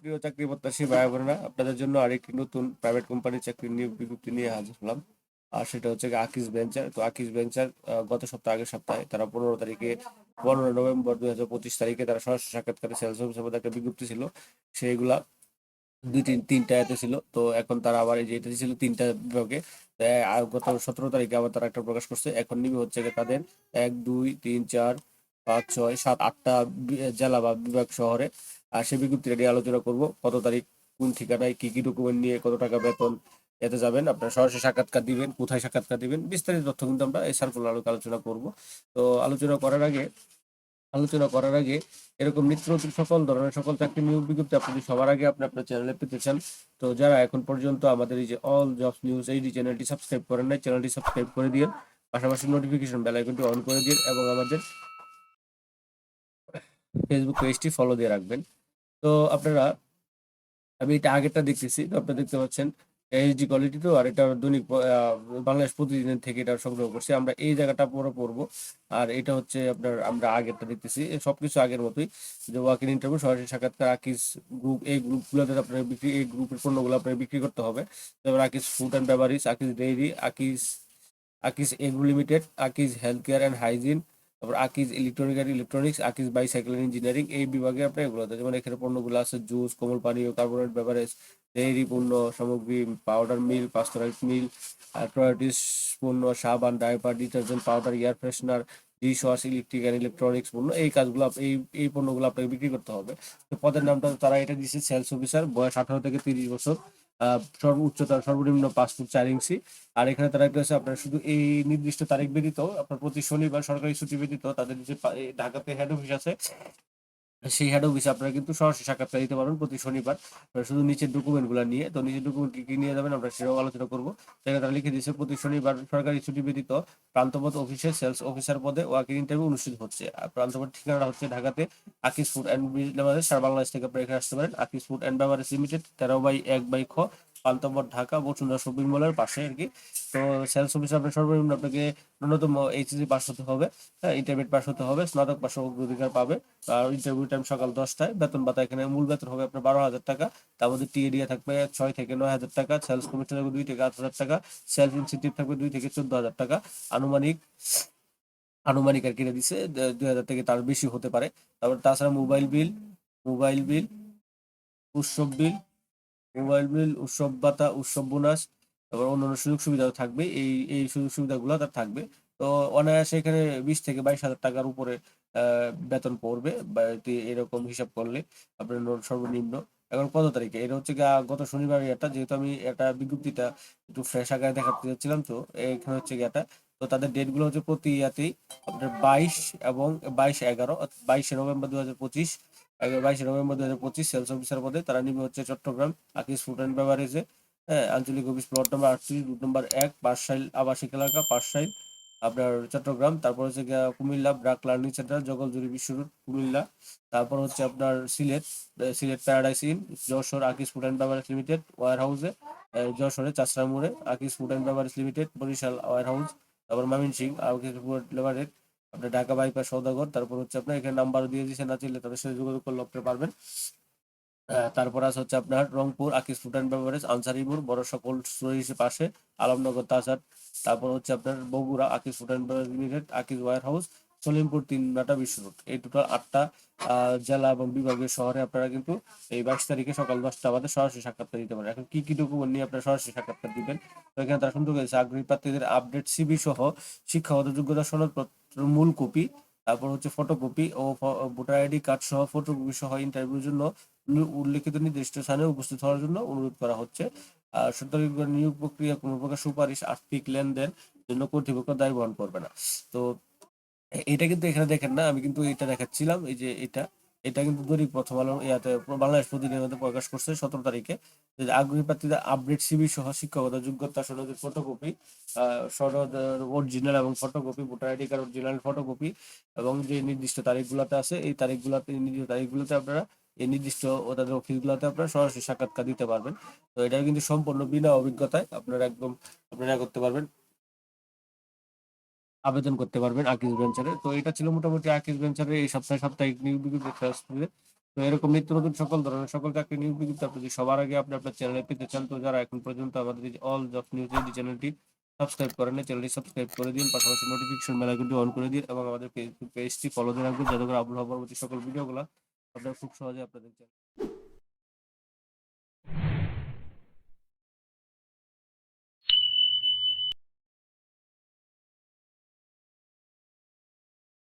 প্রিয় চাকরি প্রত্যাশী ভাই বোনেরা আপনাদের জন্য আরেকটি নতুন প্রাইভেট কোম্পানির চাকরির নিয়োগ বিজ্ঞপ্তি নিয়ে হাজির হলাম। আর সেটা হচ্ছে আকিস ভেঞ্চার তো আকিস ভেঞ্চার গত সপ্তাহ আগের সপ্তাহে তারা পনেরো তারিখে, পনেরো নভেম্বর দুই হাজার পঁচিশ তারিখে তারা সরাসরি সাক্ষাৎকারে সেলস অফিসের মধ্যে একটা বিজ্ঞপ্তি ছিল। সেইগুলা দুই তিন, তিনটা এতে ছিল। তো এখন তারা আবার এই যে এটা ছিল তিনটা বিভাগে। গত সতেরো তারিখে আবার তারা একটা প্রকাশ করছে। এখন নিবে হচ্ছে তাদের এক, দুই, তিন, চার, পাঁচ, ছয়, সাত, আটটা জেলা বা বিভাগ শহরে। আর সেই বিজ্ঞপ্তিটা নিয়ে আলোচনা করব। কত তারিখ, কোন ঠিকানায়, কি কি ডকুমেন্ট নিয়ে, কত টাকা বেতন, এতে যাবেন। আপনারা সরাসরি সাক্ষাৎকার দিবেন, কোথায় সাক্ষাৎকার দিবেন, বিস্তারিত তথ্য কিন্তু আমরা এই সার্কুলার আলোকে আলোচনা করব। তো আলোচনা করার আগে, আলোচনা করার আগে এরকম নিত্য নতুন সকল, ধরনের সকল চাকরি নিয়োগ বিজ্ঞপ্তি আপনি সবার আগে আপনি আপনার চ্যানেলে পেতে চান। তো যারা এখন পর্যন্ত আমাদের এই যে অল জবস নিউজ এই চ্যানেলটি সাবস্ক্রাইব করেন নাই চ্যানেলটি সাবস্ক্রাইব করে দিন পাশাপাশি নোটিফিকেশন বেল আইকনটি অন করে দিন এবং আমাদের ফেসবুক পেজটি ফলো দিয়ে রাখবেন। তো আপনারা, আমি এটা আগেরটা দেখতেছি, তো আপনারা দেখতে পাচ্ছেন এইচডি কোয়ালিটি তো, আর এটা দৈনিক বাংলাদেশ প্রতিদিনের থেকে এটা সংগ্রহ করছি। আমরা এই জায়গাটা পরে পড়ব, আর এটা হচ্ছে আপনার, আমরা আগেরটা দেখতেছি সবকিছু আগের মতোই। যে ওয়াকিং ইন্টারভিউ সরাসরি সাক্ষাৎকার আকিস গ্রুপ এই গ্রুপগুলোতে আপনার বিক্রি এই গ্রুপের পণ্যগুলো আপনার বিক্রি করতে হবে। যেমন Akij food and beverage Akij dairy Akij Akij agro limited Akij health care and hygiene তারপর Akij electronic and electronics Akij bicycle engineering এই বিভাগে আপনার এগুলো যেমন এখানে পণ্যগুলো আছে জুস কোমল পানীয় কার্বোনেট বেভারেজ ডেইরি পণ্য, সামগ্রী পাউডার মিল পাস্তুরাইজ মিল প্রোটিস পণ্য, সাবান diaper detergent powder air freshener dish wash electric electronics পণ্য, এই কাজগুলো এই এই পণ্যগুলো আপনাকে বিক্রি করতে হবে। তো পদের নামটা তারা এটা দিচ্ছে সেলস অফিসার বয়স আঠারো থেকে তিরিশ বছর। সর্ব উচ্চতা সর্বনিম্ন পাঁচ ফুট চার ইঞ্চি। আর এখানে তারা হচ্ছে আপনার শুধু এই নির্দিষ্ট তারিখ ব্যতীত, আপনার প্রতি শনিবার সরকারি ছুটি ব্যতীত তাদের যে ঢাকাতে হেড অফিস আছে সেই হেড অফিসে আপনারা কিন্তু সরাসরি সাক্ষাৎকার দিতে পারবেন প্রতি শনিবার। শুধু নিচের ডকুমেন্টগুলো নিয়ে, তো নিচের ডকুমেন্ট কি কি নিয়ে যাবেন আমরা সেটাও আলোচনা করব। সেখানে তারা লিখে দিয়েছে, প্রতি শনিবার সরকারি ছুটি ব্যতীত প্রান্তপথ অফিসে সেলস অফিসার পদে ওয়াকিং ইন্টারভিউ অনুষ্ঠিত হচ্ছে। আর প্রান্তপথ ঠিকানা হচ্ছে ঢাকাতে আকিস ফুড অ্যান্ড বাংলাদেশ থেকে আপনারা এখানে আসতে পারেন। Akij food and beverage limited তেরো বাই এক বাই খ পান্তপদ ঢাকা, বসুন্ধরা শপিং মলের পাশে আর কি। তো সেলস অফিসে আপনার সর্বনিম্ন আপনাকে ন্যূনতম এইচএসি পাস হতে হবে হ্যাঁ ইন্টারমিডিয়েট পাস হতে হবে, স্নাতক পাস অগ্রাধিকার পাবে। আর ইন্টারভিউ টাইম সকাল দশটায়, বেতন ভাতা এখানে মূল বেতন হবে আপনার বারো হাজার টাকা। তার মধ্যে টিএডিএ থাকবে ছয় থেকে নয় হাজার টাকা সেলস কমিশন থাকবে দুই থেকে আট হাজার টাকা সেলস ইনসেন্টিভ থাকবে দুই থেকে চোদ্দ হাজার টাকা। আনুমানিক আনুমানিক আর কিনে দিছে দুই হাজার থেকে তার বেশি হতে পারে। তারপর তাছাড়া মোবাইল বিল মোবাইল বিল উৎসব বিল মোবাইল বিল উৎসব ভাতা, উৎসব বোনাস তারপর অন্যান্য সুযোগ সুবিধাও থাকবে। এই এই সুযোগ সুবিধাগুলো তার থাকবে। তো অনায়াসে এখানে বিশ থেকে বাইশ হাজার টাকার উপরে বেতন পড়বে। এরকম হিসাব করলে আপনার সর্বনিম্ন। এখন কত তারিখে? এটা হচ্ছে গত শনিবার এটা যেহেতু আমি এটা বিজ্ঞপ্তিটা একটু ফ্রেশ আকারে দেখাতে যাচ্ছিলাম তো এখানে হচ্ছে এটা তো তাদের ডেটগুলো হচ্ছে প্রতি ইয়াতেই আপনার বাইশ এবং বাইশ এগারো বাইশে নভেম্বর দু হাজার পঁচিশ বাইশে নভেম্বর দু হাজার পঁচিশ সেলস অফিসার পদে তারা নিবে হচ্ছে চট্টগ্রাম আকিস ফুড অ্যান্ড বেভারেজে হ্যাঁ আঞ্চলিক অফিস প্লট নাম্বার আটত্রিশ রুট নাম্বার এক পাঁচশাইল আবাসিক এলাকা পাঁচশাইল আপনার চট্টগ্রাম। তারপর হচ্ছে কুমিল্লা, ব্রাক লার্নিং সেন্টার জগলজুরি বিশ্ব কুমিল্লা। তারপর হচ্ছে আপনার Sylhet Sylhet paradise inn Jashore Akij food and beverage limited war হাউসে যশোরে চাষরা মোড়ে Akij food and beverage limited Barishal warehouse তারপর ময়মনসিং আকিস ফুড লিমিটেড আপনার ঢাকা বাইপাস সৌদাগর তারপর হচ্ছে আপনার এখানে নাম্বার দিয়ে দিয়েছে না চিনলে তাদের সাথে যোগাযোগ করলে আপনি পারবেন। তারপর আছে হচ্ছে আপনার রংপুর, আকিস ফুড অ্যান্ড বেভারেজ আনসারিপুর, বড় সকল স্টোরেজের পাশে, আলমনগর তাসার তারপর হচ্ছে আপনার Bogura, Akij food and beverage limited Akij warehouse Salimpur তিন নাটা বিশ্ব রোড এই টোটাল আটটা জেলা এবং বিভাগীয় শহরে আপনারা কিন্তু এই বাইশ তারিখে সকাল দশটা বাদে সরাসরি সাক্ষাৎকার দিতে পারেন। এখন কি কি ডকুমেন্ট নিয়ে আপনারা সরাসরি সাক্ষাৎকার দিবেন? তো এখানে তারা সুন্দর করেছে আগ্রহী প্রার্থীদের আপডেট সিবি সহ শিক্ষাগত যোগ্যতা সনদপত্র মূল কপি তারপর হচ্ছে ফটোকপি ও ভোটার আইডি কার্ড সহ ফটোকপি সহ ইন্টারভিউর জন্য উল্লে- উল্লেখিত নির্দিষ্ট স্থানে উপস্থিত হওয়ার জন্য অনুরোধ করা হচ্ছে। সরকারি নিয়োগ প্রক্রিয়া কোনো প্রকার সুপারিশ, আর্থিক লেনদেন জন্য কর্তৃপক্ষ দায় বহন করবে না। তো এটা কিন্তু এখানে দেখেন না, আমি কিন্তু এটা দেখাচ্ছিলাম, এই যে এটা। এটা কিন্তু দৈনিক প্রথম আলো ইয়াতে বাংলাদেশ মধ্যে প্রকাশ করছে সতেরো তারিখে। আগ্রহী প্রার্থীদের আপডেট সিবি সহ শিক্ষাগত যোগ্যতা সনদের ফটোকপি সনদ অরিজিনাল এবং photocopy voter ID card original photocopy এবং যে নির্দিষ্ট তারিখগুলোতে আছে, এই তারিখগুলোতে নির্দিষ্ট তারিখগুলোতে আপনারা, এই নির্দিষ্ট তাদের অফিসগুলোতে আপনারা সরাসরি সাক্ষাৎকার দিতে পারবেন। তো এটা কিন্তু সম্পূর্ণ বিনা অভিজ্ঞতায় আপনারা একদম, আপনারা করতে পারবেন। আবেদন করতে পারবেন আকিজ ভেঞ্চারে তো এটা ছিল মোটামুটি আকিজ ভেঞ্চারের এই সপ্তাহে সাপ্তাহিক নিয়োগ বিজ্ঞপ্তি আসছে তো এরকম নিত্য নতুন সকল ধরনের সকল চাকরি নিয়োগ বিজ্ঞপ্তি আপনি সবার আগে আপনি আপনার চ্যানেলে পেতে চান। তো যারা এখন পর্যন্ত আমাদের অল জব নিউজ এই চ্যানেলটি সাবস্ক্রাইব করেন চ্যানেলটি সাবস্ক্রাইব করে দিন, পাশাপাশি নোটিফিকেশন বেল আইকনটি অন করে দিন এবং আমাদের ফেসবুক পেজটি ফলো দিয়ে রাখবেন। যাতে করে আপলোড পরবর্তী সকল ভিডিওগুলো আপনারা খুব সহজে আপনাদের